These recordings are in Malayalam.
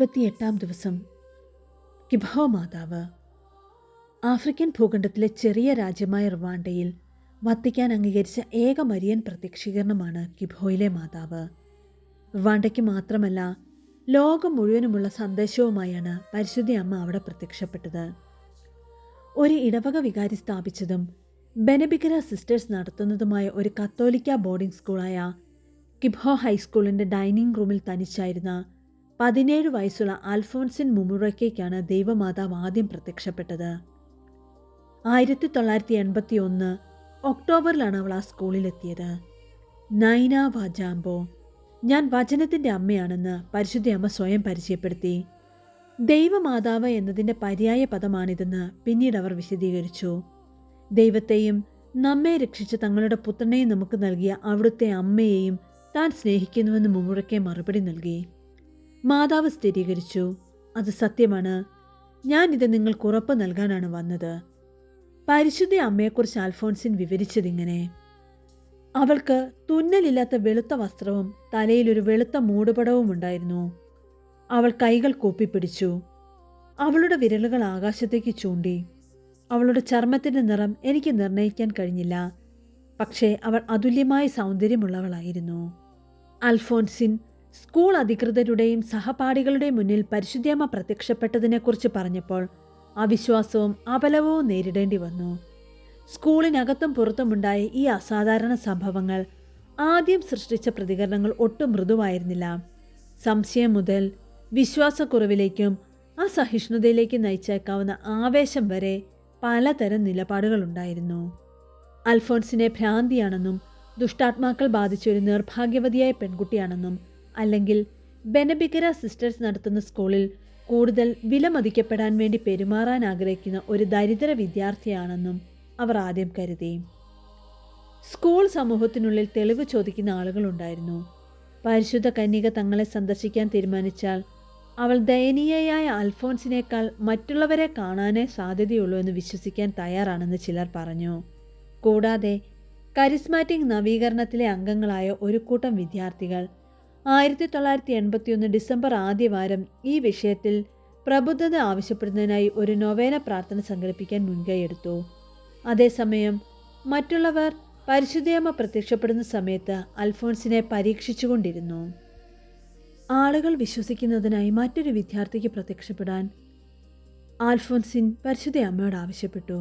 ഇരുപത്തിയെട്ടാം ദിവസം. കിബഹോ മാതാവ് ആഫ്രിക്കൻ ഭൂഖണ്ഡത്തിലെ ചെറിയ രാജ്യമായ റുവാണ്ടയിൽ വത്തിക്കാൻ അംഗീകരിച്ച ഏക മരിയൻ പ്രത്യക്ഷീകരണമാണ് കിബോയിലെ മാതാവ്. റുവാണ്ടയ്ക്ക് മാത്രമല്ല ലോകം മുഴുവനുമുള്ള സന്ദേശവുമായാണ് പരിശുദ്ധി അമ്മ അവിടെ പ്രത്യക്ഷപ്പെട്ടത്. ഒരു ഇടവക വികാരി സ്ഥാപിച്ചതും ബെനബിക്കര സിസ്റ്റേഴ്സ് നടത്തുന്നതുമായ ഒരു കത്തോലിക്ക ബോർഡിംഗ് സ്കൂളായ കിബ്ഹോ ഹൈസ്കൂളിന്റെ ഡൈനിങ് റൂമിൽ തനിച്ചായിരുന്ന പതിനേഴ് വയസ്സുള്ള അൽഫോൺസിൻ മുമുറയ്ക്കാണ് ദൈവമാതാവ് ആദ്യം പ്രത്യക്ഷപ്പെട്ടത്. ആയിരത്തി തൊള്ളായിരത്തി എൺപത്തി ഒന്ന് ഒക്ടോബറിലാണ് അവൾ ആ സ്കൂളിലെത്തിയത്. നൈന വാജാംബോ ഞാൻ വചനത്തിന്റെ അമ്മയാണെന്ന് പരിശുദ്ധ അമ്മ സ്വയം പരിചയപ്പെടുത്തി. ദൈവമാതാവ് എന്നതിന്റെ പര്യായ പദമാണിതെന്ന് പിന്നീട് അവർ വിശദീകരിച്ചു. ദൈവത്തെയും നമ്മെ രക്ഷിച്ച തങ്ങളുടെ പുത്രനെയും നമുക്ക് നൽകിയ അവിടുത്തെ അമ്മയെയും താൻ സ്നേഹിക്കുന്നുവെന്ന് മുമുറയ്ക്ക് മറുപടി നൽകി. മാതാവ് സ്ഥിരീകരിച്ചു. അത് സത്യമാണ്. ഞാൻ ഇത് നിങ്ങൾക്ക് ഉറപ്പ് നൽകാനാണ് വന്നത്. പരിശുദ്ധ അമ്മയെക്കുറിച്ച് അൽഫോൺസിൻ വിവരിച്ചതിങ്ങനെ. അവൾക്ക് തുന്നലില്ലാത്ത വെളുത്ത വസ്ത്രവും തലയിൽ ഒരു വെളുത്ത മൂടുപടവും ഉണ്ടായിരുന്നു. അവൾ കൈകൾ കൂപ്പിപ്പിടിച്ചു. അവളുടെ വിരലുകൾ ആകാശത്തേക്ക് ചൂണ്ടി. അവളുടെ ചർമ്മത്തിന്റെ നിറം എനിക്ക് നിർണയിക്കാൻ കഴിഞ്ഞില്ല. പക്ഷേ അവൾ അതുല്യമായ സൗന്ദര്യമുള്ളവളായിരുന്നു. അൽഫോൻസിൻ സ്കൂൾ അധികൃതരുടെയും സഹപാഠികളുടെയും മുന്നിൽ പരിശുദ്ധമ്മ പ്രത്യക്ഷപ്പെട്ടതിനെക്കുറിച്ച് പറഞ്ഞപ്പോൾ അവിശ്വാസവും അപലവവും നേരിടേണ്ടി വന്നു. സ്കൂളിനകത്തും പുറത്തുമുണ്ടായ ഈ അസാധാരണ സംഭവങ്ങൾ ആദ്യം സൃഷ്ടിച്ച പ്രതികരണങ്ങൾ ഒട്ടും മൃദുവായിരുന്നില്ല. സംശയം മുതൽ വിശ്വാസക്കുറവിലേക്കും അസഹിഷ്ണുതയിലേക്കും നയിച്ചേക്കാവുന്ന ആവേശം വരെ പലതരം നിലപാടുകളുണ്ടായിരുന്നു. അൽഫോൺസിനെ ഭ്രാന്തിയാണെന്നും ദുഷ്ടാത്മാക്കൾ ബാധിച്ച ഒരു നിർഭാഗ്യവതിയായ പെൺകുട്ടിയാണെന്നും അല്ലെങ്കിൽ ബെനബിഗര സിസ്റ്റേഴ്സ് നടത്തുന്ന സ്കൂളിൽ കൂടുതൽ വിലമതിക്കപ്പെടാൻ വേണ്ടി പെരുമാറാൻ ആഗ്രഹിക്കുന്ന ഒരു ദരിദ്ര വിദ്യാർത്ഥിയാണെന്നും അവർ ആദ്യം കരുതി. സ്കൂൾ സമൂഹത്തിനുള്ളിൽ തെളിവ് ചോദിക്കുന്ന ആളുകളുണ്ടായിരുന്നു പരിശുദ്ധ കന്യക തങ്ങളെ സന്ദർശിക്കാൻ തീരുമാനിച്ചാൽ അവൾ ദയനീയയായ അൽഫോൺസിനേക്കാൾ മറ്റുള്ളവരെ കാണാനേ സാധ്യതയുള്ളൂ എന്ന് വിശ്വസിക്കാൻ തയ്യാറാണെന്ന് ചിലർ പറഞ്ഞു. കൂടാതെ കരിസ്മാറ്റിക് നവീകരണത്തിലെ അംഗങ്ങളായ ഒരു കൂട്ടം വിദ്യാർത്ഥികൾ ആയിരത്തി തൊള്ളായിരത്തി എൺപത്തിയൊന്ന് ഡിസംബർ ആദ്യവാരം ഈ വിഷയത്തിൽ പ്രബുദ്ധത ആവശ്യപ്പെടുന്നതിനായി ഒരു നൊവേന പ്രാർത്ഥന സംഘടിപ്പിക്കാൻ മുൻകൈയെടുത്തു അതേസമയം മറ്റുള്ളവർ പരിശുദ്ധയമ്മ പ്രത്യക്ഷപ്പെടുന്ന സമയത്ത് അൽഫോൺസിനെ പരീക്ഷിച്ചുകൊണ്ടിരുന്നു. ആളുകൾ വിശ്വസിക്കുന്നതിനായി മറ്റൊരു വിദ്യാർത്ഥിക്ക് പ്രത്യക്ഷപ്പെടാൻ ആൽഫോൻസിൻ പരിശുദ്ധയമ്മയോട് ആവശ്യപ്പെട്ടു.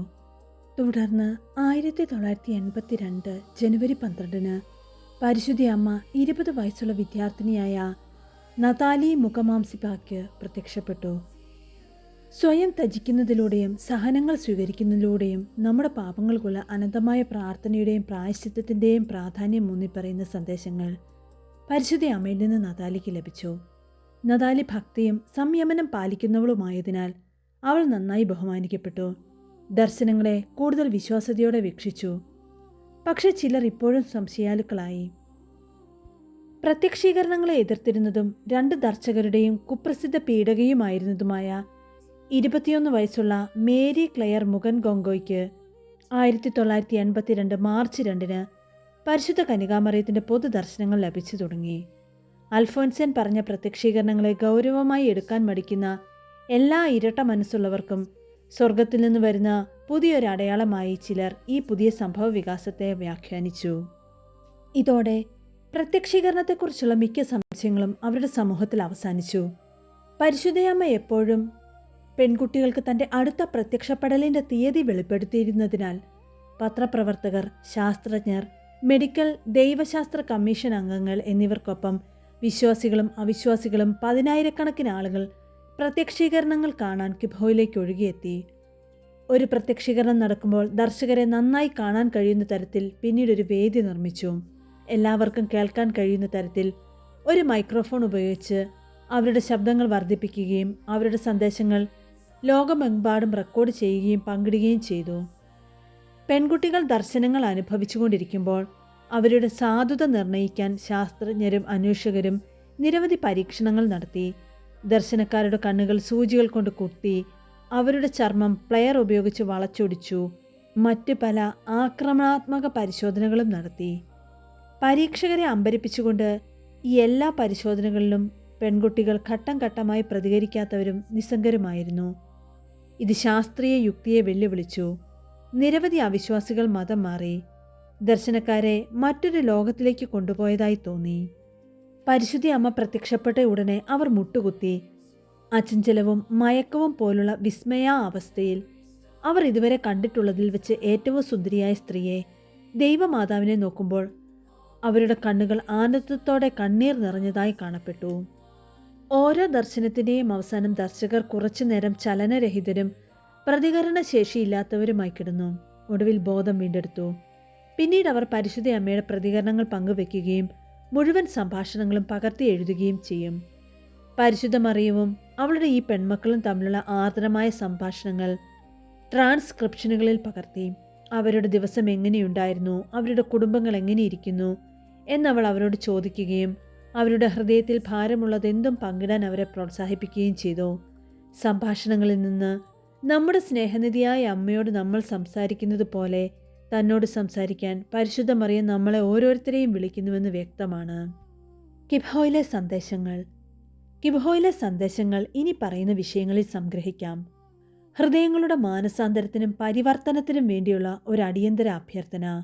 തുടർന്ന് ആയിരത്തി തൊള്ളായിരത്തി എൺപത്തി രണ്ട് ജനുവരി പന്ത്രണ്ടിന് പരിശുദ്ധ അമ്മ ഇരുപത് വയസ്സുള്ള വിദ്യാർത്ഥിനിയായ നതാലി മുഖമാംസിപ്പാക്ക് പ്രത്യക്ഷപ്പെട്ടു. സ്വയം ത്യജിക്കുന്നതിലൂടെയും സഹനങ്ങൾ സ്വീകരിക്കുന്നതിലൂടെയും നമ്മുടെ പാപങ്ങൾക്കുള്ള അനന്തമായ പ്രാർത്ഥനയുടെയും പ്രായശ്ചിത്തത്തിന്റെയും പ്രാധാന്യം ഊന്നിപ്പറയുന്ന സന്ദേശങ്ങൾ പരിശുദ്ധി അമ്മയിൽ നിന്ന് നതാലിക്ക് ലഭിച്ചു. നതാലി ഭക്തിയും സംയമനം പാലിക്കുന്നവളുമായതിനാൽ അവൾ നന്നായി ബഹുമാനിക്കപ്പെട്ടു. ദർശനങ്ങളെ കൂടുതൽ വിശ്വാസ്യതയോടെ വീക്ഷിച്ചു. പക്ഷെ ചിലർ ഇപ്പോഴും സംശയാലുക്കളായി. പ്രത്യക്ഷീകരണങ്ങളെ എതിർത്തിരുന്നതും രണ്ട് ദർശകരുടെയും കുപ്രസിദ്ധ പീഡകയുമായിരുന്നതുമായ ഇരുപത്തിയൊന്ന് വയസ്സുള്ള മേരി ക്ലെയർ മുഗൻ ഗോങ്കോയ്ക്ക് ആയിരത്തി തൊള്ളായിരത്തി എൺപത്തിരണ്ട് മാർച്ച് രണ്ടിന് പരിശുദ്ധ കനികാമറയത്തിന്റെ പൊതുദർശനങ്ങൾ ലഭിച്ചു തുടങ്ങി. അൽഫോൻസൻ പറഞ്ഞ പ്രത്യക്ഷീകരണങ്ങളെ ഗൗരവമായി എടുക്കാൻ മടിക്കുന്ന എല്ലാ ഇരട്ട മനസ്സുള്ളവർക്കും സ്വർഗത്തിൽ നിന്ന് വരുന്ന പുതിയൊരടയാളമായി ചിലർ ഈ പുതിയ സംഭവ വികാസത്തെ വ്യാഖ്യാനിച്ചു. ഇതോടെ പ്രത്യക്ഷീകരണത്തെക്കുറിച്ചുള്ള മിക്ക സംശയങ്ങളും അവരുടെ സമൂഹത്തിൽ അവസാനിച്ചു. പരിശുദ്ധയമ്മ എപ്പോഴും പെൺകുട്ടികൾക്ക് തന്റെ അടുത്ത പ്രത്യക്ഷപ്പെടലിന്റെ തീയതി വെളിപ്പെടുത്തിയിരുന്നതിനാൽ പത്രപ്രവർത്തകർ ശാസ്ത്രജ്ഞർ മെഡിക്കൽ ദൈവശാസ്ത്ര കമ്മീഷൻ അംഗങ്ങൾ എന്നിവർക്കൊപ്പം വിശ്വാസികളും അവിശ്വാസികളും പതിനായിരക്കണക്കിന് ആളുകൾ പ്രത്യക്ഷീകരണങ്ങൾ കാണാൻ കിബോയിലേക്ക് ഒഴുകിയെത്തി. ഒരു പ്രത്യക്ഷീകരണം നടക്കുമ്പോൾ ദർശകരെ നന്നായി കാണാൻ കഴിയുന്ന തരത്തിൽ പിന്നീട് ഒരു വേദി നിർമ്മിച്ചു. എല്ലാവർക്കും കേൾക്കാൻ കഴിയുന്ന തരത്തിൽ ഒരു മൈക്രോഫോൺ ഉപയോഗിച്ച് അവരുടെ ശബ്ദങ്ങൾ വർദ്ധിപ്പിക്കുകയും അവരുടെ സന്ദേശങ്ങൾ ലോകമെമ്പാടും റെക്കോർഡ് ചെയ്യുകയും പങ്കിടുകയും ചെയ്തു. പെൺകുട്ടികൾ ദർശനങ്ങൾ അനുഭവിച്ചുകൊണ്ടിരിക്കുമ്പോൾ അവരുടെ സാധുത നിർണയിക്കാൻ ശാസ്ത്രജ്ഞരും അന്വേഷകരും നിരവധി പരീക്ഷണങ്ങൾ നടത്തി. ദർശനക്കാരുടെ കണ്ണുകൾ സൂചികൾ കൊണ്ട് കുത്തി അവരുടെ ചർമ്മം പ്ലെയർ ഉപയോഗിച്ച് വളച്ചൊടിച്ചു. മറ്റ് പല ആക്രമണാത്മക പരിശോധനകളും നടത്തി. പരീക്ഷകരെ അമ്പരിപ്പിച്ചുകൊണ്ട് ഈ എല്ലാ പരിശോധനകളിലും പെൺകുട്ടികൾ ഘട്ടം ഘട്ടമായി പ്രതികരിക്കാത്തവരും നിസ്സംഗരുമായിരുന്നു. ഇത് ശാസ്ത്രീയ യുക്തിയെ വെല്ലുവിളിച്ചു. നിരവധി അവിശ്വാസികൾ മതം മാറി. ദർശനക്കാരെ മറ്റൊരു ലോകത്തിലേക്ക് കൊണ്ടുപോയതായി തോന്നി. പരിശുദ്ധി അമ്മ പ്രത്യക്ഷപ്പെട്ട ഉടനെ അവർ മുട്ടുകുത്തി. അചഞ്ചലവും മയക്കവും പോലുള്ള വിസ്മയ അവസ്ഥയിൽ അവർ ഇതുവരെ കണ്ടിട്ടുള്ളതിൽ വെച്ച് ഏറ്റവും സുന്ദരിയായ സ്ത്രീയെ ദൈവമാതാവിനെ നോക്കുമ്പോൾ അവരുടെ കണ്ണുകൾ ആനന്ദത്തോടെ കണ്ണീർ നിറഞ്ഞതായി കാണപ്പെട്ടു. ഓരോ ദർശനത്തിന്റെയും അവസാനം ദർശകർ കുറച്ചു നേരം ചലനരഹിതരും പ്രതികരണശേഷിയില്ലാത്തവരുമായി കിടന്നു. ഒടുവിൽ ബോധം വീണ്ടെടുത്തു. പിന്നീട് അവർ പരിശുദ്ധ അമ്മയുടെ പ്രതികരണങ്ങൾ പങ്കുവെക്കുകയും മുഴുവൻ സംഭാഷണങ്ങളും പകർത്തി എഴുതുകയും ചെയ്യും. പരിശുദ്ധമറിയവും അവളുടെ ഈ പെൺമക്കളും തമ്മിലുള്ള ആർദ്രമായ സംഭാഷണങ്ങൾ ട്രാൻസ്ക്രിപ്ഷനുകളിൽ പകർത്തി. അവരുടെ ദിവസം എങ്ങനെയുണ്ടായിരുന്നു? അവരുടെ കുടുംബങ്ങൾ എങ്ങനെയിരിക്കുന്നു? എന്നവൾ അവരോട് ചോദിക്കുകയും അവരുടെ ഹൃദയത്തിൽ ഭാരമുള്ളതെന്തും പങ്കിടാൻ അവരെ പ്രോത്സാഹിപ്പിക്കുകയും ചെയ്തു. സംഭാഷണങ്ങളിൽ നിന്ന് നമ്മുടെ സ്നേഹനിധിയായ അമ്മയോട് നമ്മൾ സംസാരിക്കുന്നത് പോലെ തന്നോട് സംസാരിക്കാൻ പരിശുദ്ധ മറിയം നമ്മളെ ഓരോരുത്തരെയും വിളിക്കുന്നുവെന്ന് വ്യക്തമാണ്. കിബോയിലെ സന്ദേശങ്ങൾ. കിബോയിലെ സന്ദേശങ്ങൾ ഇനി പറയുന്ന വിഷയങ്ങളിൽ സംഗ്രഹിക്കാം. ഹൃദയങ്ങളുടെ മാനസാന്തരത്തിനും പരിവർത്തനത്തിനും വേണ്ടിയുള്ള ഒരു അടിയന്തര അഭ്യർത്ഥന.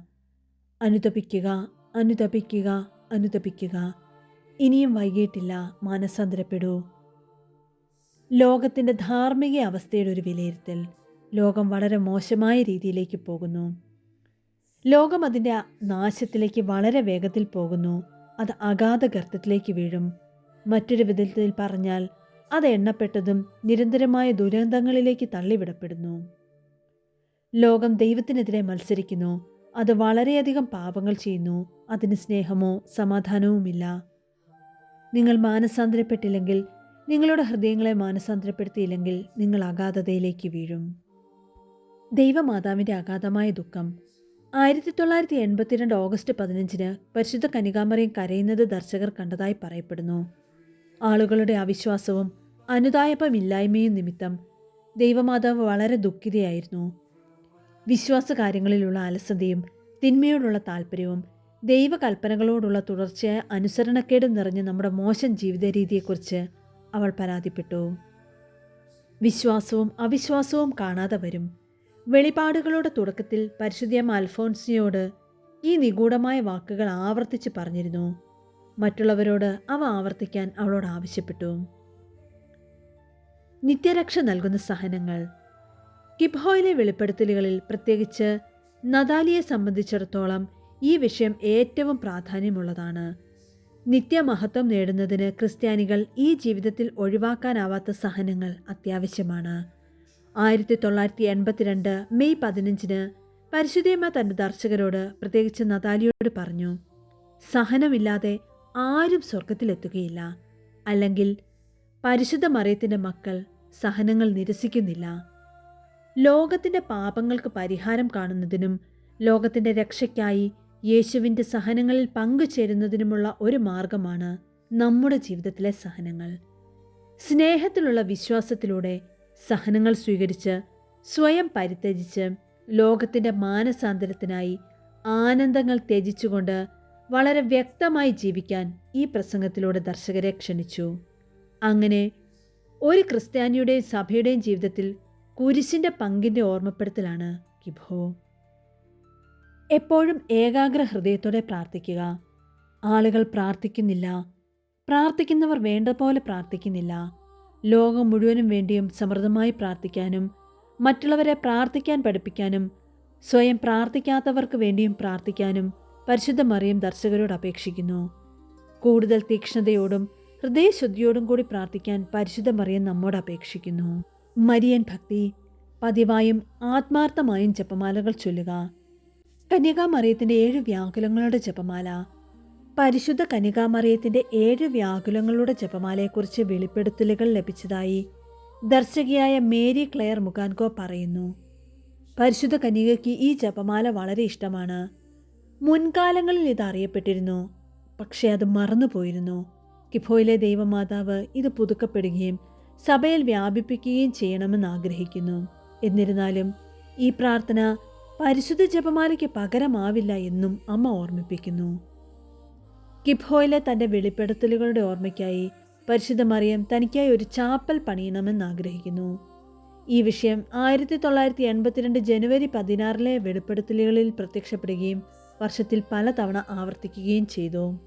അനുതപിക്കുക അനുതപിക്കുക അനുതപിക്കുക. ഇനിയും വൈകിട്ടില്ല മാനസാന്തരപ്പെടൂ. ലോകത്തിന്റെ ധാർമ്മിക അവസ്ഥയുടെ ഒരു വിലയിരുത്തൽ. ലോകം വളരെ മോശമായ രീതിയിലേക്ക് പോകുന്നു. ലോകം അതിന്റെ നാശത്തിലേക്ക് വളരെ വേഗത്തിൽ പോകുന്നു. അത് അഗാധ ഗർത്തത്തിലേക്ക് വീഴും. മറ്റൊരു വിധത്തിൽ പറഞ്ഞാൽ അത് എണ്ണപ്പെട്ടതും നിരന്തരമായ ദുരന്തങ്ങളിലേക്ക് തള്ളിവിടപ്പെടുന്നു. ലോകം ദൈവത്തിനെതിരെ മത്സരിക്കുന്നു. അത് വളരെയധികം പാപങ്ങൾ ചെയ്യുന്നു. അതിന് സ്നേഹമോ സമാധാനവുമില്ല. നിങ്ങൾ മാനസാന്തരപ്പെട്ടില്ലെങ്കിൽ നിങ്ങളുടെ ഹൃദയങ്ങളെ മാനസാന്തരപ്പെടുത്തിയില്ലെങ്കിൽ നിങ്ങൾ അഗാധതയിലേക്ക് വീഴും. ദൈവമാതാവിന്റെ അഗാധമായ ദുഃഖം ആയിരത്തി തൊള്ളായിരത്തി എൺപത്തിരണ്ട് ഓഗസ്റ്റ് പതിനഞ്ചിന് പരിശുദ്ധ കനികാമറയും കരയുന്നത് ദർശകർ കണ്ടതായി പറയപ്പെടുന്നു. ആളുകളുടെ അവിശ്വാസവും അനുദായപമില്ലായ്മയും നിമിത്തം ദൈവമാതാവ് വളരെ ദുഃഖിതയായിരുന്നു. വിശ്വാസകാര്യങ്ങളിലുള്ള അലസതയും തിന്മയോടുള്ള താല്പര്യവും ദൈവകൽപ്പനകളോടുള്ള തുടർച്ചയായ അനുസരണക്കേട് നിറഞ്ഞ നമ്മുടെ മോശം ജീവിത രീതിയെക്കുറിച്ച് അവൾ പരാതിപ്പെട്ടു. വിശ്വാസവും അവിശ്വാസവും കാണാതെ വരും. വെളിപാടുകളുടെ തുടക്കത്തിൽ പരിശുദ്ധിയം അൽഫോൺസിയോട് ഈ നിഗൂഢമായ വാക്കുകൾ ആവർത്തിച്ച് പറഞ്ഞിരുന്നു. മറ്റുള്ളവരോട് അവ ആവർത്തിക്കാൻ അവളോട് ആവശ്യപ്പെട്ടു. നിത്യരക്ഷ നൽകുന്ന സഹനങ്ങൾ. കിബ്ഹോയിലെ വെളിപ്പെടുത്തലുകളിൽ പ്രത്യേകിച്ച് നദാലിയെ സംബന്ധിച്ചിടത്തോളം ഈ വിഷയം ഏറ്റവും പ്രാധാന്യമുള്ളതാണ്. നിത്യമഹത്വം നേടുന്നതിന് ക്രിസ്ത്യാനികൾ ഈ ജീവിതത്തിൽ ഒഴിവാക്കാനാവാത്ത സഹനങ്ങൾ അത്യാവശ്യമാണ്. ആയിരത്തി തൊള്ളായിരത്തി എൺപത്തിരണ്ട് മെയ് പതിനഞ്ചിന് പരിശുദ്ധയമ്മ തന്റെ ദർശകരോട് പ്രത്യേകിച്ച് നതാലിയോട് പറഞ്ഞു സഹനമില്ലാതെ ആരും സ്വർഗത്തിലെത്തുകയില്ല അല്ലെങ്കിൽ പരിശുദ്ധ മറിയത്തിന്റെ മക്കൾ സഹനങ്ങൾ നിരസിക്കുന്നില്ല. ലോകത്തിന്റെ പാപങ്ങൾക്ക് പരിഹാരം കാണുന്നതിനും ലോകത്തിന്റെ രക്ഷയ്ക്കായി യേശുവിന്റെ സഹനങ്ങളിൽ പങ്കുചേരുന്നതിനുമുള്ള ഒരു മാർഗമാണ് നമ്മുടെ ജീവിതത്തിലെ സഹനങ്ങൾ. സ്നേഹത്തിലുള്ള വിശ്വാസത്തിലൂടെ സഹനങ്ങൾ സ്വീകരിച്ച് സ്വയം പരിത്യജിച്ച് ലോകത്തിന്റെ മാനസാന്തരത്തിനായി ആനന്ദങ്ങൾ ത്യജിച്ചുകൊണ്ട് വളരെ വ്യക്തമായി ജീവിക്കാൻ ഈ പ്രസംഗത്തിലൂടെ ദർശകരെ ക്ഷണിച്ചു. അങ്ങനെ ഒരു ക്രിസ്ത്യാനിയുടെയും സഭയുടെയും ജീവിതത്തിൽ കുരിശിന്റെ പങ്കിന്റെ ഓർമ്മപ്പെടുത്തലാണ് കിഭോ. എപ്പോഴും ഏകാഗ്ര ഹൃദയത്തോടെ പ്രാർത്ഥിക്കുക. ആളുകൾ പ്രാർത്ഥിക്കുന്നില്ല. പ്രാർത്ഥിക്കുന്നവർ വേണ്ട പോലെ പ്രാർത്ഥിക്കുന്നില്ല. ലോകം മുഴുവനും വേണ്ടിയും സമൃദ്ധമായി പ്രാർത്ഥിക്കാനും മറ്റുള്ളവരെ പ്രാർത്ഥിക്കാൻ പഠിപ്പിക്കാനും സ്വയം പ്രാർത്ഥിക്കാത്തവർക്ക് വേണ്ടിയും പ്രാർത്ഥിക്കാനും പരിശുദ്ധ മറിയം ദർശകരോട് അപേക്ഷിക്കുന്നു. കൂടുതൽ തീക്ഷ്ണതയോടും ഹൃദയശുദ്ധിയോടും കൂടി പ്രാർത്ഥിക്കാൻ പരിശുദ്ധ മറിയം നമ്മോട് അപേക്ഷിക്കുന്നു. മരിയൻ ഭക്തി പതിവായും ആത്മാർത്ഥമായും ജപമാലകൾ ചൊല്ലുക. കന്യകാമറിയത്തിന്റെ ഏഴ് വ്യാകുലങ്ങളുടെ ജപമാല പരിശുദ്ധ കനികാമറിയത്തിന്റെ ഏഴ് വ്യാകുലങ്ങളുടെ ജപമാലയെക്കുറിച്ച് വെളിപ്പെടുത്തലുകൾ ലഭിച്ചതായി ദർശകിയായ മേരി ക്ലെയർ മുഖാൻകോ പറയുന്നു. പരിശുദ്ധ കനികയ്ക്ക് ഈ ജപമാല വളരെ ഇഷ്ടമാണ്. മുൻകാലങ്ങളിൽ ഇത് അറിയപ്പെട്ടിരുന്നു. പക്ഷേ അത് മറന്നുപോയിരുന്നു. കിഫോയിലെ ദൈവമാതാവ് ഇത് പുതുക്കപ്പെടുകയും സഭയിൽ വ്യാപിപ്പിക്കുകയും ചെയ്യണമെന്ന് ആഗ്രഹിക്കുന്നു. എന്നിരുന്നാലും ഈ പ്രാർത്ഥന പരിശുദ്ധ ജപമാലയ്ക്ക് പകരമാവില്ല എന്നും അമ്മ ഓർമ്മിപ്പിക്കുന്നു. കിബ്ഹോയിലെ തന്റെ വെളിപ്പെടുത്തലുകളുടെ ഓർമ്മയ്ക്കായി പരിശുദ്ധ മറിയം തനിക്കായി ഒരു ചാപ്പൽ പണിയണമെന്ന് ആഗ്രഹിക്കുന്നു ഈ വിഷയം ആയിരത്തി തൊള്ളായിരത്തി എൺപത്തിരണ്ട് ജനുവരി പതിനാറിലെ വെളിപ്പെടുത്തലുകളിൽ പ്രത്യക്ഷപ്പെടുകയും വർഷത്തിൽ പലതവണ ആവർത്തിക്കുകയും ചെയ്തു.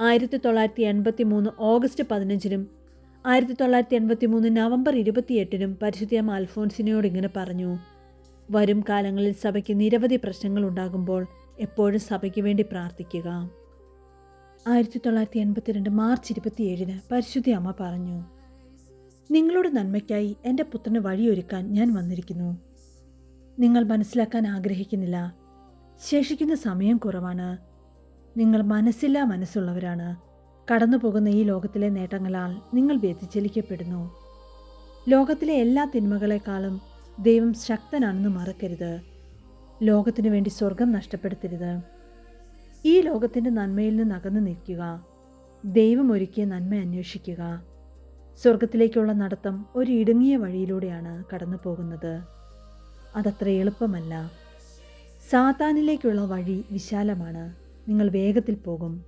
ആയിരത്തി തൊള്ളായിരത്തി എൺപത്തി മൂന്ന് ഓഗസ്റ്റ് പതിനഞ്ചിനും ആയിരത്തി തൊള്ളായിരത്തി എൺപത്തി മൂന്ന് നവംബർ ഇരുപത്തിയെട്ടിനും പരിശുദ്ധ അൽഫോൻസിനോട് ഇങ്ങനെ പറഞ്ഞു വരും കാലങ്ങളിൽ സഭയ്ക്ക് നിരവധി പ്രശ്നങ്ങൾ ഉണ്ടാകുമ്പോൾ എപ്പോഴും സഭയ്ക്ക് വേണ്ടി പ്രാർത്ഥിക്കുക. ആയിരത്തി തൊള്ളായിരത്തി എൺപത്തിരണ്ട് മാർച്ച് ഇരുപത്തിയേഴിന് പരിശുദ്ധി അമ്മ പറഞ്ഞു നിങ്ങളുടെ നന്മയ്ക്കായി എന്റെ പുത്രന് വഴിയൊരുക്കാൻ ഞാൻ വന്നിരിക്കുന്നു. നിങ്ങൾ മനസ്സിലാക്കാൻ ആഗ്രഹിക്കുന്നില്ല. ശേഷിക്കുന്ന സമയം കുറവാണ്. നിങ്ങൾ മനസ്സില്ല മനസ്സുള്ളവരാണ്. കടന്നു പോകുന്ന ഈ ലോകത്തിലെ നേട്ടങ്ങളാൽ നിങ്ങൾ വ്യതിചലിക്കപ്പെടുന്നു. ലോകത്തിലെ എല്ലാ തിന്മകളെക്കാളും ദൈവം ശക്തനാണെന്ന് മറക്കരുത്. ലോകത്തിനു വേണ്ടി സ്വർഗം നഷ്ടപ്പെടുത്തരുത്. ഈ ലോകത്തിന്റെ നന്മയിൽ നിന്ന് അകന്നു നിൽക്കുക. ദൈവം ഒരുക്കിയ നന്മ അന്വേഷിക്കുക. സ്വർഗത്തിലേക്കുള്ള നടത്തം ഒരു ഇടുങ്ങിയ വഴിയിലൂടെയാണ് കടന്നു പോകുന്നത് അതത്ര എളുപ്പമല്ല. സാത്താനിലേക്കുള്ള വഴി വിശാലമാണ്. നിങ്ങൾ വേഗത്തിൽ പോകും.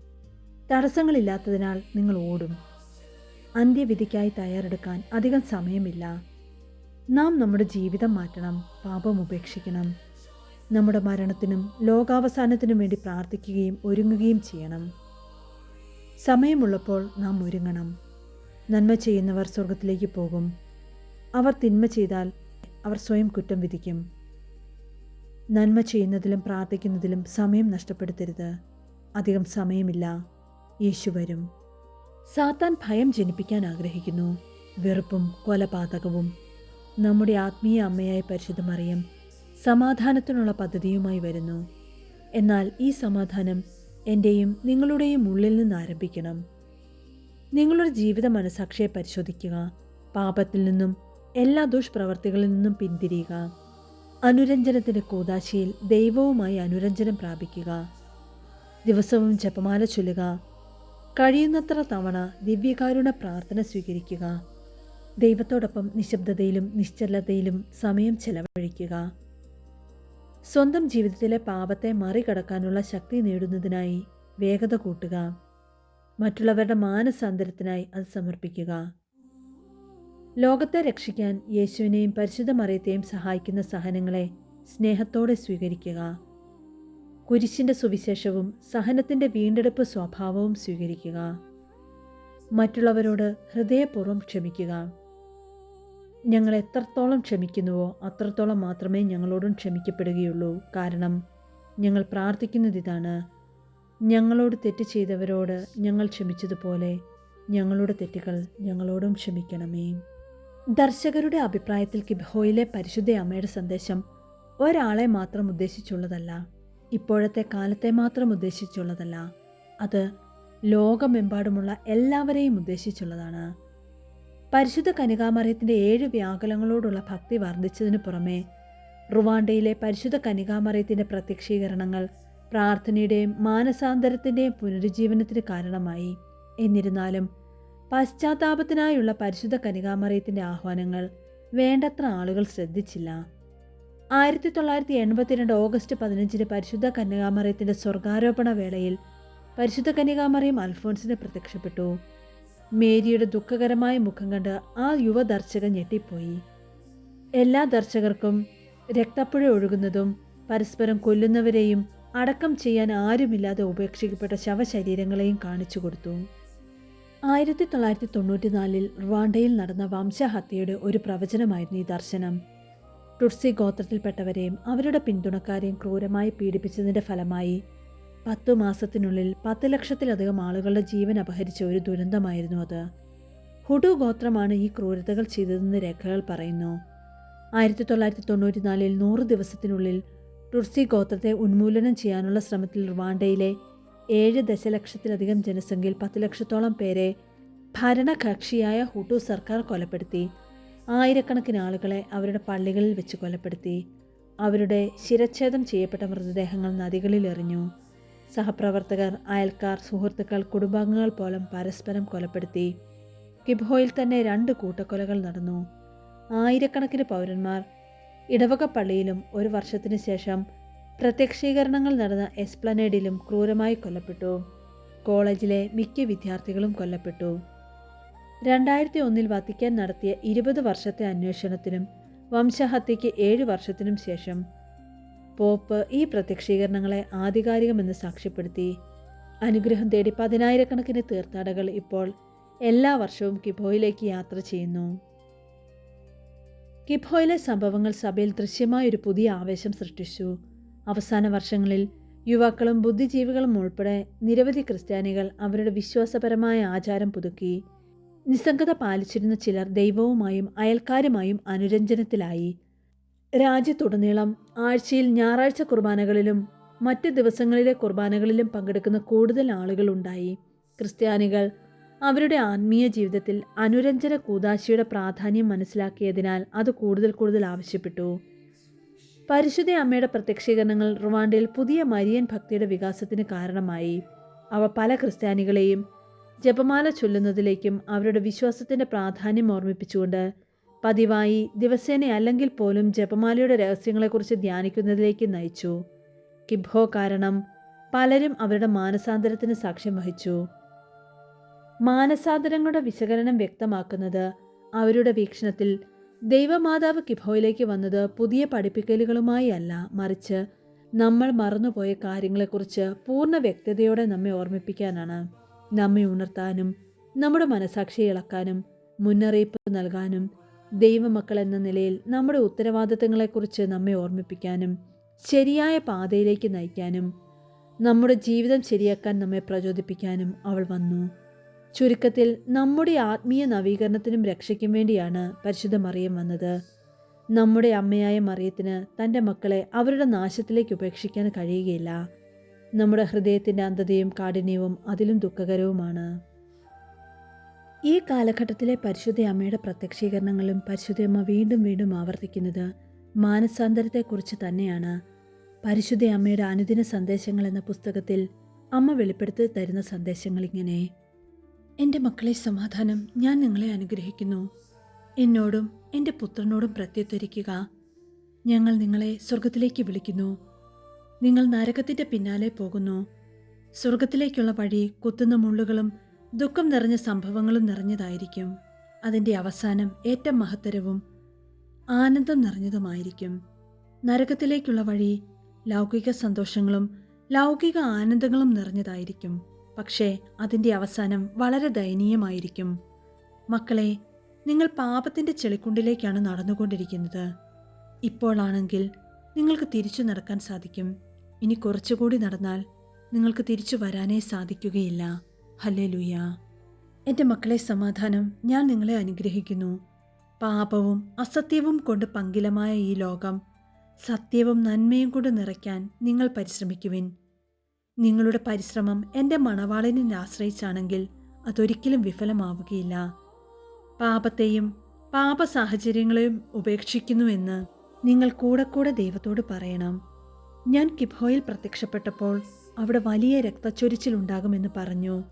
തടസ്സങ്ങളില്ലാത്തതിനാൽ നിങ്ങൾ ഓടും. അന്ത്യവിധിക്കായി തയ്യാറെടുക്കാൻ അധികം സമയമില്ല. നാം നമ്മുടെ ജീവിതം മാറ്റണം പാപം ഉപേക്ഷിക്കണം. നമ്മുടെ മരണത്തിനും ലോകാവസാനത്തിനും വേണ്ടി പ്രാർത്ഥിക്കുകയും ഒരുങ്ങുകയും ചെയ്യണം. സമയമുള്ളപ്പോൾ നാം ഒരുങ്ങണം. നന്മ ചെയ്യുന്നവർ സ്വർഗത്തിലേക്ക് പോകും. അവർ തിന്മ ചെയ്താൽ അവർ സ്വയം കുറ്റം വിധിക്കും. നന്മ ചെയ്യുന്നതിലും പ്രാർത്ഥിക്കുന്നതിലും സമയം നഷ്ടപ്പെടുത്തരുത്. അധികം സമയമില്ല. യേശു വരും. സാത്താൻ ഭയം ജനിപ്പിക്കാൻ ആഗ്രഹിക്കുന്നു. വെറുപ്പും കൊലപാതകവും നമ്മുടെ ആത്മീയ അമ്മയായ പരിശുദ്ധ മറിയം സമാധാനത്തിനുള്ള പദ്ധതിയുമായി വരുന്നു. എന്നാൽ ഈ സമാധാനം എന്റെയും നിങ്ങളുടെയും ഉള്ളിൽ നിന്ന് ആരംഭിക്കണം. നിങ്ങളുടെ ജീവിത മനസാക്ഷിയെ പരിശോധിക്കുക. പാപത്തിൽ നിന്നും എല്ലാ ദുഷ്പ്രവർത്തികളിൽ നിന്നും പിന്തിരിയുക. അനുരഞ്ജനത്തിന്റെ കോതാശിയിൽ ദൈവവുമായി അനുരഞ്ജനം പ്രാപിക്കുക. ദിവസവും ജപമാല ചൊല്ലുക. കഴിയുന്നത്ര തവണ ദിവ്യകാരുണ പ്രാർത്ഥന സ്വീകരിക്കുക. ദൈവത്തോടൊപ്പം നിശബ്ദതയിലും നിശ്ചലതയിലും സമയം ചെലവഴിക്കുക. സ്വന്തം ജീവിതത്തിലെ പാപത്തെ മറികടക്കാനുള്ള ശക്തി നേടുന്നതിനായി വേഗത കൂട്ടുക. മറ്റുള്ളവരുടെ മാനസാന്തരത്തിനായി അത് സമർപ്പിക്കുക. ലോകത്തെ രക്ഷിക്കാൻ യേശുവിനെയും പരിശുദ്ധ മറിയത്തെയും സഹായിക്കുന്ന സഹനങ്ങളെ സ്നേഹത്തോടെ സ്വീകരിക്കുക. കുരിശിന്റെ സുവിശേഷവും സഹനത്തിന്റെ വീണ്ടെടുപ്പ് സ്വഭാവവും സ്വീകരിക്കുക. മറ്റുള്ളവരോട് ഹൃദയപൂർവം ക്ഷമിക്കുക. ഞങ്ങൾ എത്രത്തോളം ക്ഷമിക്കുന്നുവോ അത്രത്തോളം മാത്രമേ ഞങ്ങളോടും ക്ഷമിക്കപ്പെടുകയുള്ളൂ. കാരണം ഞങ്ങൾ പ്രാർത്ഥിക്കുന്നത് ഇതാണ് ഞങ്ങളോട് തെറ്റ് ചെയ്തവരോട് ഞങ്ങൾ ക്ഷമിച്ചതുപോലെ ഞങ്ങളുടെ തെറ്റുകൾ ഞങ്ങളോടും ക്ഷമിക്കണമേ. ദർശകരുടെ അഭിപ്രായത്തിൽ കിബ്ഹോയിലെ പരിശുദ്ധ അമ്മയുടെ സന്ദേശം ഒരാളെ മാത്രം ഉദ്ദേശിച്ചുള്ളതല്ല ഇപ്പോഴത്തെ കാലത്തെ മാത്രം ഉദ്ദേശിച്ചുള്ളതല്ല. അത് ലോകമെമ്പാടുമുള്ള എല്ലാവരെയും ഉദ്ദേശിച്ചുള്ളതാണ്. പരിശുദ്ധ കനികാമറയത്തിന്റെ ഏഴ് വ്യാകുലങ്ങളോടുള്ള ഭക്തി വർദ്ധിച്ചതിനു പുറമെ റുവാണ്ടയിലെ പരിശുദ്ധ കനികാമറയത്തിന്റെ പ്രത്യക്ഷീകരണങ്ങൾ പ്രാർത്ഥനയുടെയും മാനസാന്തരത്തിന്റെയും പുനരുജ്ജീവനത്തിന് കാരണമായി. എന്നിരുന്നാലും പശ്ചാത്താപത്തിനായുള്ള പരിശുദ്ധ കനികാമറയത്തിന്റെ ആഹ്വാനങ്ങൾ വേണ്ടത്ര ആളുകൾ ശ്രദ്ധിച്ചില്ല. ആയിരത്തി തൊള്ളായിരത്തി എൺപത്തിരണ്ട് ഓഗസ്റ്റ് പതിനഞ്ചിന് പരിശുദ്ധ കന്യകാമറയത്തിന്റെ സ്വർഗാരോപണ വേളയിൽ പരിശുദ്ധ കന്യകാമറയും അൽഫോൺസിന് പ്രത്യക്ഷപ്പെട്ടു. മേരിയുടെ ദുഃഖകരമായ മുഖം കണ്ട് ആ യുവദർശകൻ ഞെട്ടിപ്പോയി. എല്ലാ ദർശകർക്കും രക്തപ്പുഴ ഒഴുകുന്നതും പരസ്പരം കൊല്ലുന്നവരെയും അടക്കം ചെയ്യാൻ ആരുമില്ലാതെ ഉപേക്ഷിക്കപ്പെട്ട ശവശരീരങ്ങളെയും കാണിച്ചു കൊടുത്തു. ആയിരത്തി തൊള്ളായിരത്തി തൊണ്ണൂറ്റിനാലിൽ റുവാണ്ടയിൽ നടന്ന വംശഹത്യയുടെ ഒരു പ്രവചനമായിരുന്നു ഈ ദർശനം. ടുട്സി ഗോത്രത്തിൽപ്പെട്ടവരെയും അവരുടെ പിന്തുണക്കാരെയും ക്രൂരമായി പീഡിപ്പിച്ചതിന്റെ ഫലമായി പത്തു മാസത്തിനുള്ളിൽ പത്ത് ലക്ഷത്തിലധികം ആളുകളുടെ ജീവൻ അപഹരിച്ച ഒരു ദുരന്തമായിരുന്നു അത്. ഹുഡു ഗോത്രമാണ് ഈ ക്രൂരതകൾ ചെയ്തതെന്ന് രേഖകൾ പറയുന്നു. ആയിരത്തി തൊള്ളായിരത്തി തൊണ്ണൂറ്റിനാലിൽ നൂറ് ദിവസത്തിനുള്ളിൽ ടുർസി ഗോത്രത്തെ ഉന്മൂലനം ചെയ്യാനുള്ള ശ്രമത്തിൽ റുവാണ്ടയിലെ ഏഴ് ദശലക്ഷത്തിലധികം ജനസംഖ്യയിൽ പത്ത് ലക്ഷത്തോളം പേരെ ഭരണകക്ഷിയായ ഹുട്ടു സർക്കാർ കൊലപ്പെടുത്തി. ആയിരക്കണക്കിന് ആളുകളെ അവരുടെ പള്ളികളിൽ വെച്ച് കൊലപ്പെടുത്തി. അവരുടെ ശിരച്ഛേദം ചെയ്യപ്പെട്ട മൃതദേഹങ്ങൾ നദികളിൽ എറിഞ്ഞു സഹപ്രവർത്തകർ അയൽക്കാർ സുഹൃത്തുക്കൾ കുടുംബാംഗങ്ങൾ പോലും പരസ്പരം കൊലപ്പെടുത്തി. കിബ്ഹോയിൽ തന്നെ രണ്ട് കൂട്ടക്കൊലകൾ നടന്നു. ആയിരക്കണക്കിന് പൗരന്മാർ ഇടവക പള്ളിയിലും ഒരു വർഷത്തിനു ശേഷം പ്രത്യക്ഷീകരണങ്ങൾ നടന്ന എസ്പ്ലനേഡിലും ക്രൂരമായി കൊല്ലപ്പെട്ടു. കോളേജിലെ മിക്ക വിദ്യാർത്ഥികളും കൊല്ലപ്പെട്ടു. രണ്ടായിരത്തി ഒന്നിൽ വത്തിക്കാൻ നടത്തിയ ഇരുപത് വർഷത്തെ അന്വേഷണത്തിനും വംശഹത്യയ്ക്ക് ഏഴ് വർഷത്തിനും ശേഷം പോപ്പ് ഈ പ്രത്യക്ഷീകരണങ്ങളെ ആധികാരികമെന്ന് സാക്ഷ്യപ്പെടുത്തി. അനുഗ്രഹം തേടി പതിനായിരക്കണക്കിന് തീർത്ഥാടകൾ ഇപ്പോൾ എല്ലാ വർഷവും കിബോയിലേക്ക് യാത്ര ചെയ്യുന്നു. കിബോയിലെ സംഭവങ്ങൾ സഭയിൽ ദൃശ്യമായ ഒരു പുതിയ ആവേശം സൃഷ്ടിച്ചു. അവസാന വർഷങ്ങളിൽ യുവാക്കളും ബുദ്ധിജീവികളും ഉൾപ്പെടെ നിരവധി ക്രിസ്ത്യാനികൾ അവരുടെ വിശ്വാസപരമായ ആചാരം പുതുക്കി. നിസ്സംഗത പാലിച്ചിരുന്ന ചിലർ ദൈവവുമായും അയൽക്കാരുമായും അനുരഞ്ജനത്തിലായി. രാജ്യത്തുടനീളം ആഴ്ചയിൽ ഞായറാഴ്ച കുർബാനകളിലും മറ്റ് ദിവസങ്ങളിലെ കുർബാനകളിലും പങ്കെടുക്കുന്ന കൂടുതൽ ആളുകളുണ്ടായി ക്രിസ്ത്യാനികൾ അവരുടെ ആത്മീയ ജീവിതത്തിൽ അനുരഞ്ജന കൂതാശിയുടെ പ്രാധാന്യം മനസ്സിലാക്കിയതിനാൽ അത് കൂടുതൽ കൂടുതൽ ആവശ്യപ്പെട്ടു. പരിശുദ്ധ അമ്മയുടെ പ്രത്യക്ഷീകരണങ്ങൾ റുവാണ്ടയിൽ പുതിയ മരിയൻ ഭക്തിയുടെ വികാസത്തിന് കാരണമായി. അവ പല ക്രിസ്ത്യാനികളെയും ജപമാല ചൊല്ലുന്നതിലേക്കും അവരുടെ വിശ്വാസത്തിന്റെ പ്രാധാന്യം ഓർമ്മിപ്പിച്ചുകൊണ്ട് പതിവായി ദിവസേന അല്ലെങ്കിൽ പോലും ജപമാലയുടെ രഹസ്യങ്ങളെക്കുറിച്ച് ധ്യാനിക്കുന്നതിലേക്ക് നയിച്ചു. കിബ്ഹോ കാരണം പലരും അവരുടെ മാനസാന്തരത്തിന് സാക്ഷ്യം വഹിച്ചു. മാനസാന്തരങ്ങളുടെ വിശകലനം വ്യക്തമാക്കുന്നത് അവരുടെ വീക്ഷണത്തിൽ ദൈവമാതാവ് കിഭോയിലേക്ക് വന്നത് പുതിയ പഠിപ്പിക്കലുകളുമായി അല്ല മറിച്ച് നമ്മൾ മറന്നുപോയ കാര്യങ്ങളെക്കുറിച്ച് പൂർണ വ്യക്തതയോടെ നമ്മെ ഓർമ്മിപ്പിക്കാനാണ്. നമ്മെ ഉണർത്താനും നമ്മുടെ മനസാക്ഷി ഇളക്കാനും മുന്നറിയിപ്പ് നൽകാനും ദൈവമക്കൾ എന്ന നിലയിൽ നമ്മുടെ ഉത്തരവാദിത്തങ്ങളെക്കുറിച്ച് നമ്മെ ഓർമ്മിപ്പിക്കാനും ശരിയായ പാതയിലേക്ക് നയിക്കാനും നമ്മുടെ ജീവിതം ശരിയാക്കാൻ നമ്മെ പ്രചോദിപ്പിക്കാനും അവൾ വന്നു. ചുരുക്കത്തിൽ നമ്മുടെ ആത്മീയ നവീകരണത്തിനും രക്ഷയ്ക്കും വേണ്ടിയാണ് പരിശുദ്ധ മറിയം വന്നത്. നമ്മുടെ അമ്മയായ മറിയത്തിന് തന്റെ മക്കളെ അവരുടെ നാശത്തിലേക്ക് ഉപേക്ഷിക്കാൻ കഴിയുകയില്ല. നമ്മുടെ ഹൃദയത്തിന്റെ അന്ധതയും കാഠിന്യവും അതിലും ദുഃഖകരവുമാണ്. ഈ കാലഘട്ടത്തിലെ പരിശുദ്ധ അമ്മയുടെ പ്രത്യക്ഷീകരണങ്ങളും പരിശുദ്ധയമ്മ വീണ്ടും വീണ്ടും ആവർത്തിക്കുന്നത് മാനസാന്തരത്തെക്കുറിച്ച് തന്നെയാണ്. പരിശുദ്ധ അമ്മയുടെ അനുദിന സന്ദേശങ്ങൾ എന്ന പുസ്തകത്തിൽ അമ്മ വെളിപ്പെടുത്തി തരുന്ന സന്ദേശങ്ങൾ ഇങ്ങനെ. എന്റെ മക്കളെ സമാധാനം. ഞാൻ നിങ്ങളെ അനുഗ്രഹിക്കുന്നു. എന്നോടും എന്റെ പുത്രനോടും പ്രത്യുത്തരിക്കുക. ഞങ്ങൾ നിങ്ങളെ സ്വർഗത്തിലേക്ക് വിളിക്കുന്നു. നിങ്ങൾ നരകത്തിന്റെ പിന്നാലെ പോകുന്നു. സ്വർഗത്തിലേക്കുള്ള വഴി കുത്തുന്ന മുള്ളുകളും ദുഃഖം നിറഞ്ഞ സംഭവങ്ങളും നിറഞ്ഞതായിരിക്കും. അതിന്റെ അവസാനം ഏറ്റവും മഹത്തരവും ആനന്ദം നിറഞ്ഞതുമായിരിക്കും. നരകത്തിലേക്കുള്ള വഴി ലൗകിക സന്തോഷങ്ങളും ലൗകിക ആനന്ദങ്ങളും നിറഞ്ഞതായിരിക്കും. പക്ഷേ അതിന്റെ അവസാനം വളരെ ദയനീയമായിരിക്കും. മക്കളെ നിങ്ങൾ പാപത്തിന്റെ ചെളിക്കുണ്ടിലേക്കാണ് നടന്നുകൊണ്ടിരിക്കുന്നത്. ഇപ്പോഴാണെങ്കിൽ നിങ്ങൾക്ക് തിരിച്ചു നടക്കാൻ സാധിക്കും. ഇനി കുറച്ചുകൂടി നടന്നാൽ നിങ്ങൾക്ക് തിരിച്ചു വരാനേ സാധിക്കുകയില്ല. ഹല്ലേ ലൂയ എന്റെ മക്കളെ സമാധാനം ഞാൻ നിങ്ങളെ അനുഗ്രഹിക്കുന്നു. പാപവും അസത്യവും കൊണ്ട് പങ്കിലമായ ഈ ലോകം സത്യവും നന്മയും കൊണ്ട് നിറയ്ക്കാൻ നിങ്ങൾ പരിശ്രമിക്കുവിൻ. നിങ്ങളുടെ പരിശ്രമം എന്റെ മണവാളിനെ ആശ്രയിച്ചാണെങ്കിൽ അതൊരിക്കലും വിഫലമാവുകയില്ല. പാപത്തെയും പാപ സാഹചര്യങ്ങളെയും ഉപേക്ഷിക്കുന്നുവെന്ന് നിങ്ങൾ കൂടെ കൂടെ ദൈവത്തോട് പറയണം. ഞാൻ കിഭോയിൽ പ്രത്യക്ഷപ്പെട്ടപ്പോൾ അവിടെ വലിയ രക്തച്ചൊരിച്ചിലുണ്ടാകുമെന്ന് പറഞ്ഞു.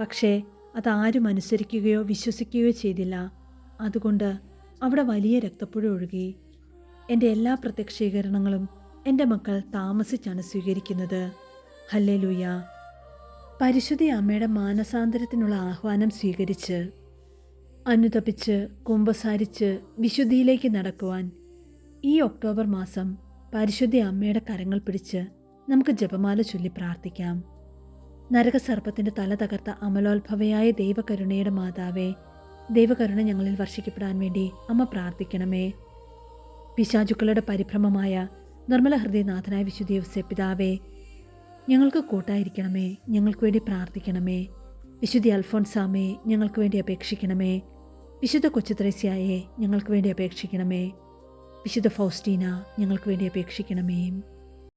പക്ഷേ അതാരും അനുസരിക്കുകയോ വിശ്വസിക്കുകയോ ചെയ്തില്ല. അതുകൊണ്ട് അവിടെ വലിയ രക്തപ്പുഴ ഒഴുകി. എന്റെ എല്ലാ പ്രത്യക്ഷീകരണങ്ങളും എന്റെ മക്കൾ താമസിച്ചാണ് സ്വീകരിക്കുന്നത്. ഹല്ലേ ലൂയ പരിശുദ്ധി അമ്മയുടെ മാനസാന്തരത്തിനുള്ള ആഹ്വാനം സ്വീകരിച്ച് അനുതപിച്ച് കുമ്പസാരിച്ച് വിശുദ്ധിയിലേക്ക് നടക്കുവാൻ ഈ ഒക്ടോബർ മാസം പരിശുദ്ധി അമ്മയുടെ കരങ്ങൾ പിടിച്ച് നമുക്ക് ജപമാല ചൊല്ലി പ്രാർത്ഥിക്കാം. നരകസർപ്പത്തിന്റെ തല തകർത്ത അമലോത്ഭവയായ ദൈവകരുണയുടെ മാതാവേ ദൈവകരുണ ഞങ്ങളിൽ വർഷിക്കപ്പെടാൻ വേണ്ടി അമ്മ പ്രാർത്ഥിക്കണമേ. പിശാചുക്കളുടെ പരിഭ്രമമായ നിർമ്മല ഹൃദയനാഥനായ വിശുദ്ധ പിതാവേ ഞങ്ങൾക്ക് കൂട്ടായിരിക്കണമേ ഞങ്ങൾക്ക് വേണ്ടി പ്രാർത്ഥിക്കണമേ. വിശുദ്ധി അൽഫോൺസാമേ ഞങ്ങൾക്ക് വേണ്ടി അപേക്ഷിക്കണമേ. വിശുദ്ധ കൊച്ചുത്രേസ്യായെ ഞങ്ങൾക്ക് വേണ്ടി അപേക്ഷിക്കണമേ. വിശുദ്ധ ഫൗസ്റ്റീന ഞങ്ങൾക്ക് വേണ്ടി അപേക്ഷിക്കണമേ.